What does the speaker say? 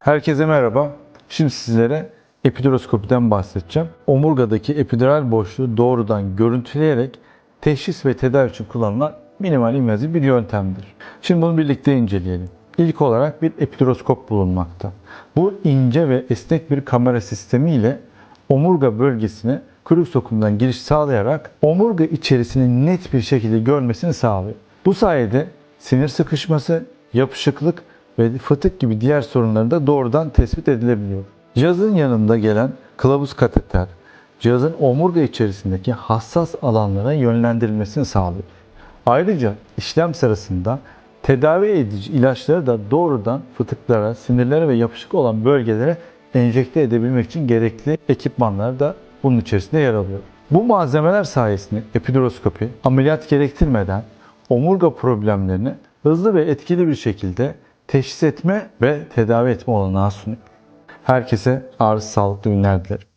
Herkese merhaba. Şimdi sizlere epiduroskopiden bahsedeceğim. Omurgadaki epidural boşluğu doğrudan görüntüleyerek teşhis ve tedavi için kullanılan minimal invaziv bir yöntemdir. Şimdi bunu birlikte inceleyelim. İlk olarak bir epiduroskop bulunmakta. Bu ince ve esnek bir kamera sistemi ile omurga bölgesine kürük sokumundan giriş sağlayarak omurga içerisini net bir şekilde görmesini sağlıyor. Bu sayede sinir sıkışması, yapışıklık ve fıtık gibi diğer sorunların da doğrudan tespit edilebiliyor. Cihazın yanında gelen kılavuz kateter, cihazın omurga içerisindeki hassas alanlara yönlendirilmesini sağlıyor. Ayrıca işlem sırasında tedavi edici ilaçları da doğrudan fıtıklara, sinirlere ve yapışık olan bölgelere enjekte edebilmek için gerekli ekipmanlar da bunun içerisinde yer alıyor. Bu malzemeler sayesinde epiduroskopi ameliyat gerektirmeden omurga problemlerini hızlı ve etkili bir şekilde teşhis etme ve tedavi etme olanağı sunuyor. Herkese ağrı sağlıklı günler dilerim.